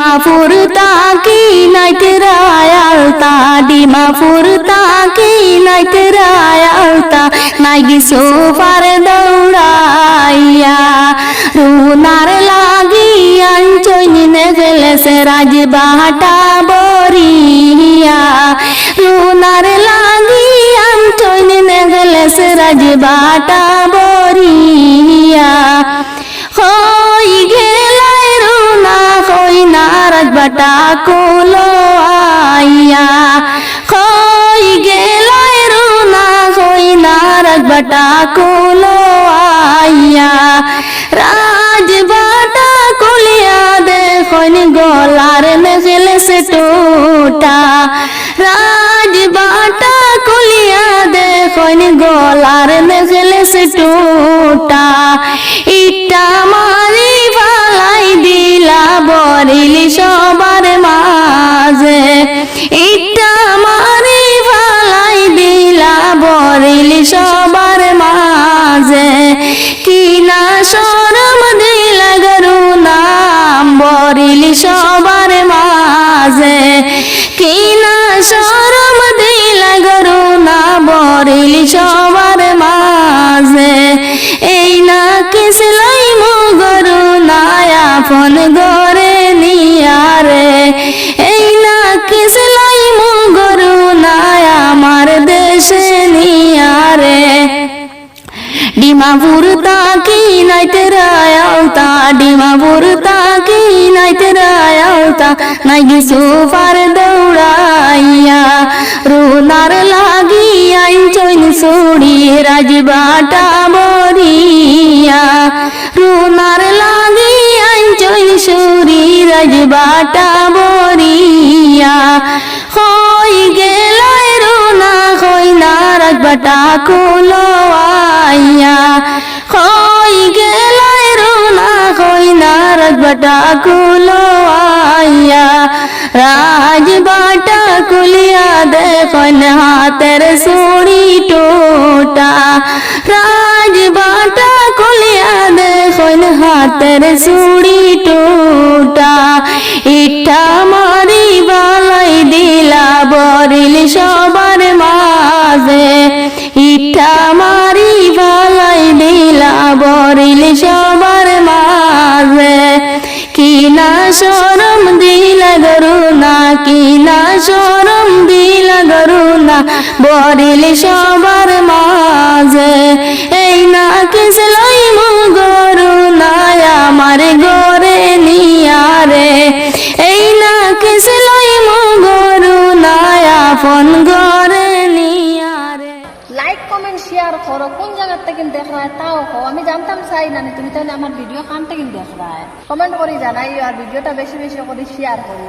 ডিমাপুর তাকি নাইতে রায়ালতা ডিমাপুর তাকি নাইতে রায়ালতা নাই গিসো পার দৌড়াইয়া। রুনার লাগি আঞ্চইনি নে গেলেছে রাজবাটা বরিয়া। রুনার লাগি আঞ্চইনি নে গেলেছে রাজবাটা বরিয়া বাটা কোলো আইয়া হই গেলাই রুনা হই নারাজ বাটা কোলো আইয়া রাজ বাটা কলিয়া দেখন গলার নেগেলে সে টোটা রাজ বাটা কলিয়া দেখন গলার নেগেলে সে টোটা মাঝে। কি না সরম দিলা গরু না বরিলি সবার মাঝে। এই না কিসলাই মো গরু নায়া ফোন গরে নিয়ারে এই না কিসলাই মো নায়া আমার দেশে নিয়ারে ডিমাপুর তাকি নাইতে রায়ালতা ডিমাপুর তাকি নাইতে রায়ালতা নাই গিসু পার দৌড়াইয়া। রুনার লাগি আইন চইন সুড়ি রাজবাটা বরিয়া রুনার লাগি আইন চইন সুড়ি রাজবাটা বরিয়া হই গেলাই রুনা, হই না রাজবাটা কুলো রাজবাটা কুলিয়া দেখন হাতের সুড়ি টোটা। রাজবাটা কুলিয়া দেখন হাতের সুড়ি টোটা। ইটা মারি বালাই দিলা বরিল সবার মাঝে। ইটা মারি বালাই দিলা বরিল সবার বরিল সবার মাঝে এই না কিসলাই গরু না আমার গরে নিয়ারে। এই না কিসলাই গরু না আপন গরে নিয়ারে। লাইক কমেন্ট শেয়ার করো। কোন জায়গার থেকে দেখ রা তাও হো আমি জানতাম চাই না তুমি তাহলে আমার ভিডিও কান থেকে দেখ রা কমেন্ট করে জানাই আর ভিডিওটা বেশি বেশি করে শেয়ার করো